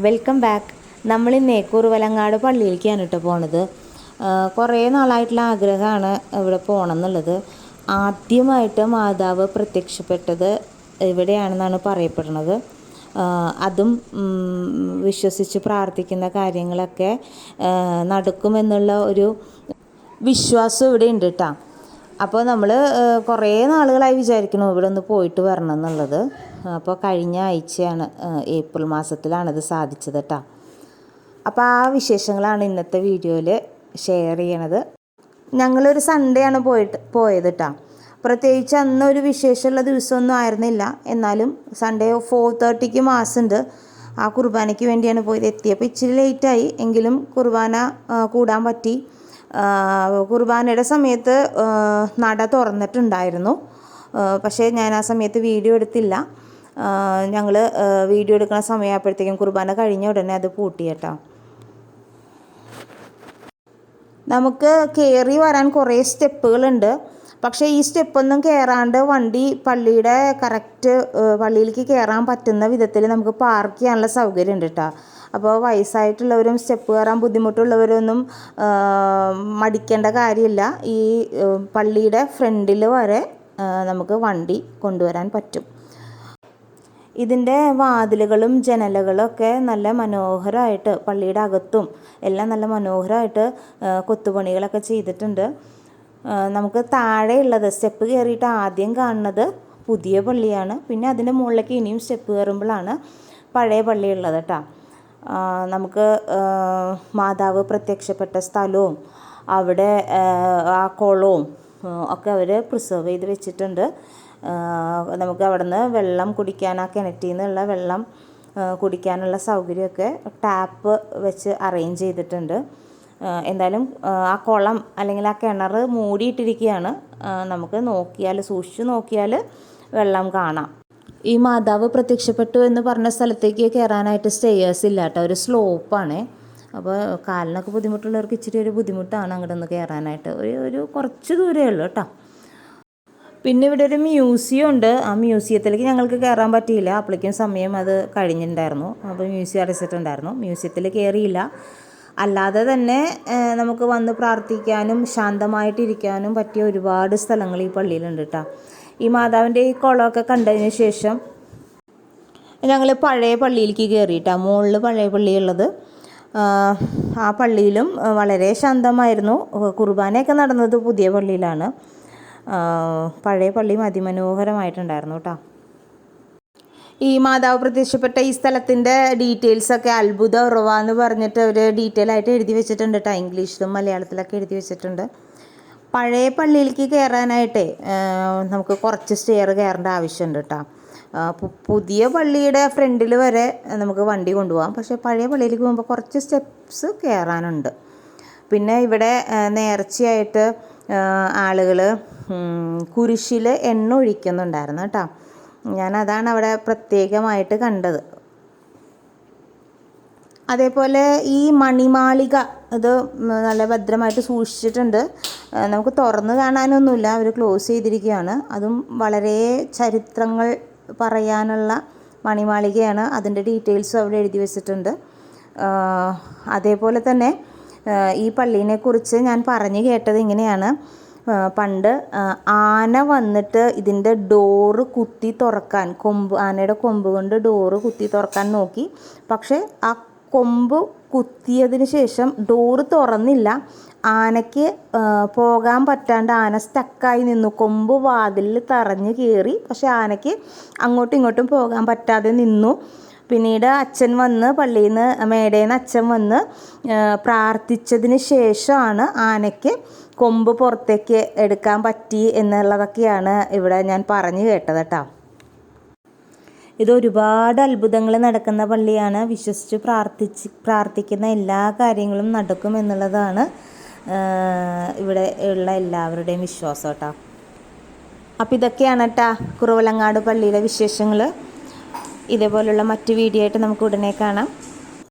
Welcome back നമ്മൾ ഇന്നേ വലങ്ങാട് പള്ളിയിലേക്കാണ് കേട്ടോ പോണത്. കുറേ നാളായിട്ടുള്ള ആഗ്രഹമാണ് ഇവിടെ പോകണം എന്നുള്ളത് ആദ്യമായിട്ട് മാതാവ് പ്രത്യക്ഷപ്പെട്ടത് ഇവിടെയാണെന്നാണ് പറയപ്പെടുന്നത്. അതും വിശ്വസിച്ച് പ്രാർത്ഥിക്കുന്ന കാര്യങ്ങളൊക്കെ നടക്കുമെന്നുള്ള ഒരു വിശ്വാസം ഇവിടെ ഉണ്ട് കേട്ടോ. അപ്പോൾ നമ്മൾ കുറേ നാളുകളായി വിചാരിക്കണം ഇവിടെ ഒന്ന് പോയിട്ട് വരണം എന്നുള്ളത്. അപ്പോൾ കഴിഞ്ഞ ആഴ്ചയാണ് ഏപ്രിൽ മാസത്തിലാണിത് സാധിച്ചത് കേട്ടോ അപ്പോൾ ആ വിശേഷങ്ങളാണ് ഇന്നത്തെ വീഡിയോയിൽ ഷെയർ ചെയ്യണത്. ഞങ്ങളൊരു സൺഡേ ആണ് പോയിട്ട് പോയത് കേട്ടോ പ്രത്യേകിച്ച് അന്നൊരു വിശേഷമുള്ള ദിവസമൊന്നും ആയിരുന്നില്ല. എന്നാലും സൺഡേ ഫോർ തേർട്ടിക്ക് മാസമുണ്ട് ആ കുർബാനയ്ക്ക് വേണ്ടിയാണ് പോയത്. എത്തിയപ്പോൾ ഇച്ചിരി ലേറ്റായി എങ്കിലും കുർബാന കൂടാൻ പറ്റി. കുർബാനയുടെ സമയത്ത് നട തുറന്നിട്ടുണ്ടായിരുന്നു. പക്ഷേ ഞാൻ ആ സമയത്ത് വീഡിയോ എടുത്തില്ല. ഞങ്ങൾ വീഡിയോ എടുക്കുന്ന സമയമായപ്പോഴത്തേക്കും കുർബാന കഴിഞ്ഞ ഉടനെ അത് പൂട്ടി കേട്ടോ. നമുക്ക് കയറി വരാൻ കുറേ സ്റ്റെപ്പുകളുണ്ട്. പക്ഷേ ഈ സ്റ്റെപ്പൊന്നും കയറാണ്ട് വണ്ടി പള്ളിയുടെ കറക്റ്റ് പള്ളിയിലേക്ക് കയറാൻ പറ്റുന്ന വിധത്തിൽ നമുക്ക് പാർക്ക് ചെയ്യാനുള്ള സൗകര്യം ഉണ്ട് കേട്ടോ അപ്പോൾ വയസ്സായിട്ടുള്ളവരും സ്റ്റെപ്പ് കയറാൻ ബുദ്ധിമുട്ടുള്ളവരൊന്നും മടിക്കേണ്ട കാര്യമില്ല. ഈ പള്ളിയുടെ ഫ്രണ്ടിൽ വരെ നമുക്ക് വണ്ടി കൊണ്ടുവരാൻ പറ്റും. ഇതിന്റെ വാതിലുകളും ജനലുകളും ഒക്കെ നല്ല മനോഹരമായിട്ട് പള്ളിയുടെ അകത്തും എല്ലാം നല്ല മനോഹരമായിട്ട് കൊത്തുപണികളൊക്കെ ചെയ്തിട്ടുണ്ട്. നമുക്ക് താഴെയുള്ളത് സ്റ്റെപ്പ് കയറിയിട്ട് ആദ്യം കാണുന്നത് പുതിയ പള്ളിയാണ്. പിന്നെ അതിന്റെ മുകളിലേക്ക് ഇനിയും സ്റ്റെപ്പ് കയറുമ്പോഴാണ് പഴയ പള്ളിയുള്ളത് കേട്ടോ. നമുക്ക് മാതാവ് പ്രത്യക്ഷപ്പെട്ട സ്ഥലവും അവിടെ ആ, കുളവും ഒക്കെ അവർ പ്രിസർവ് ചെയ്ത് വെച്ചിട്ടുണ്ട്. നമുക്ക് അവിടെ നിന്ന് വെള്ളം കുടിക്കാൻ ആ കിണറ്റിൽ നിന്നുള്ള വെള്ളം കുടിക്കാനുള്ള സൗകര്യമൊക്കെ ടാപ്പ് വെച്ച് അറേഞ്ച് ചെയ്തിട്ടുണ്ട്. എന്തായാലും ആ, കുളം അല്ലെങ്കിൽ ആ കിണർ മൂടിയിട്ടിരിക്കുകയാണ്. നമുക്ക് നോക്കിയാൽ സൂക്ഷിച്ചു നോക്കിയാൽ വെള്ളം കാണാം. ഈ മാതാവ് പ്രത്യക്ഷപ്പെട്ടു എന്ന് പറഞ്ഞ സ്ഥലത്തേക്ക് കയറാനായിട്ട് സ്റ്റേയേഴ്സ് ഇല്ല കേട്ടോ. ഒരു സ്ലോപ്പാണ് അപ്പോൾ കാലിനൊക്കെ ബുദ്ധിമുട്ടുള്ളവർക്ക് ഇച്ചിരി ഒരു ബുദ്ധിമുട്ടാണ് അങ്ങോട്ട് ഒന്ന് കയറാനായിട്ട്. ഒരു ഒരു കുറച്ച് ദൂരമേ ഉള്ളൂ കേട്ടോ. പിന്നെ ഇവിടെ ഒരു മ്യൂസിയം ഉണ്ട്. ആ മ്യൂസിയത്തിലേക്ക് ഞങ്ങൾക്ക് കയറാൻ പറ്റിയില്ല. അപ്പോഴേക്കും സമയം അത് കഴിഞ്ഞിട്ടുണ്ടായിരുന്നു. അപ്പോൾ മ്യൂസിയം അടച്ചിട്ടുണ്ടായിരുന്നു മ്യൂസിയത്തിൽ കയറിയില്ല. അല്ലാതെ തന്നെ നമുക്ക് വന്ന് പ്രാർത്ഥിക്കാനും ശാന്തമായിട്ടിരിക്കാനും പറ്റിയ ഒരുപാട് സ്ഥലങ്ങൾ ഈ പള്ളിയിലുണ്ട് കേട്ടോ ഈ മാതാവിന്റെ ഈ കുളമൊക്കെ കണ്ടതിന് ശേഷം ഞങ്ങൾ പഴയ പള്ളിയിലേക്ക് കയറിയിട്ടാ മുകളിൽ പഴയ പള്ളിയുള്ളത്. ആ, പള്ളിയിലും വളരെ ശാന്തമായിരുന്നു. കുർബാനയൊക്കെ നടന്നത് പുതിയ പള്ളിയിലാണ്. പഴയ പള്ളിയും അതിമനോഹരമായിട്ടുണ്ടായിരുന്നു കേട്ടോ ഈ മാതാവ് പ്രത്യക്ഷപ്പെട്ട ഈ സ്ഥലത്തിന്റെ ഡീറ്റെയിൽസ് ഒക്കെ അത്ഭുത ഉറവ എന്ന് പറഞ്ഞിട്ട് അവർ ഡീറ്റെയിൽ ആയിട്ട് എഴുതി വെച്ചിട്ടുണ്ട് കേട്ടോ ഇംഗ്ലീഷിലും മലയാളത്തിലൊക്കെ എഴുതി വെച്ചിട്ടുണ്ട്. പഴയ പള്ളിയിലേക്ക് കയറാനായിട്ടേ നമുക്ക് കുറച്ച് സ്റ്റെയർ കയറേണ്ട ആവശ്യമുണ്ട് കേട്ടോ പുതിയ പള്ളിയുടെ ഫ്രണ്ടിൽ വരെ നമുക്ക് വണ്ടി കൊണ്ടുപോകാം പക്ഷേ പഴയ പള്ളിയിലേക്ക് പോകുമ്പോൾ കുറച്ച് സ്റ്റെപ്സ് കയറാനുണ്ട്. പിന്നെ ഇവിടെ നേർച്ചയായിട്ട് ആളുകൾ കുരിശിൽ എണ്ണ ഒഴിക്കുന്നുണ്ടായിരുന്നു കേട്ടോ ഞാൻ അതാണ് അവിടെ പ്രത്യേകമായിട്ട് കണ്ടത്. അതേപോലെ ഈ മണിമാളിക ഇത് നല്ല ഭദ്രമായിട്ട് സൂക്ഷിച്ചിട്ടുണ്ട്. നമുക്ക് തുറന്ന് കാണാനൊന്നുമില്ല. അവർ ക്ലോസ് ചെയ്തിരിക്കുകയാണ്. അതും വളരെ ചരിത്രങ്ങൾ പറയാനുള്ള മണിമാളികയാണ്. അതിന്റെ ഡീറ്റെയിൽസും അവിടെ എഴുതി വെച്ചിട്ടുണ്ട്. അതേപോലെ തന്നെ ഈ പള്ളീനെക്കുറിച്ച് ഞാൻ പറഞ്ഞു കേട്ടത് ഇങ്ങനെയാണ്. പണ്ട് ആന വന്നിട്ട് ഇതിന്റെ ഡോറ് കുത്തി തുറക്കാൻ കൊമ്പ് ആനയുടെ കൊമ്പ് കൊണ്ട് ഡോറ് കുത്തി തുറക്കാൻ നോക്കി. പക്ഷേ ആ കൊമ്പ് കുത്തിയതിന് ശേഷം ഡോറ് തുറന്നില്ല. ആനയ്ക്ക് പോകാൻ പറ്റാണ്ട് ആന സ്റ്റക്കായി നിന്നു. കൊമ്പ് വാതിലിൽ തറഞ്ഞ് കയറി പക്ഷെ ആനയ്ക്ക് അങ്ങോട്ടും ഇങ്ങോട്ടും പോകാൻ പറ്റാതെ നിന്നു. പിന്നീട് അച്ഛൻ വന്ന് പള്ളിയിൽ നിന്ന് മേടയിൽ നിന്ന് അച്ഛൻ വന്ന് പ്രാർത്ഥിച്ചതിന് ശേഷമാണ് ആനയ്ക്ക് കൊമ്പ് പുറത്തേക്ക് എടുക്കാൻ പറ്റി എന്നുള്ളതൊക്കെയാണ് ഇവിടെ ഞാൻ പറഞ്ഞു കേട്ടത് കേട്ടോ. ഇത് ഒരുപാട് അത്ഭുതങ്ങൾ നടക്കുന്ന പള്ളിയാണ്. വിശ്വസിച്ച് പ്രാർത്ഥിച്ച് പ്രാർത്ഥിക്കുന്ന എല്ലാ കാര്യങ്ങളും നടക്കും എന്നുള്ളതാണ് ഇവിടെ ഉള്ള എല്ലാവരുടെയും വിശ്വാസം കേട്ടോ. അപ്പോൾ ഇതൊക്കെയാണ് കേട്ടോ കുറവലങ്ങാട് പള്ളിയിലെ വിശേഷങ്ങൾ ഇതേപോലുള്ള മറ്റു വീഡിയോ ആയിട്ട് നമുക്ക് ഉടനെ കാണാം.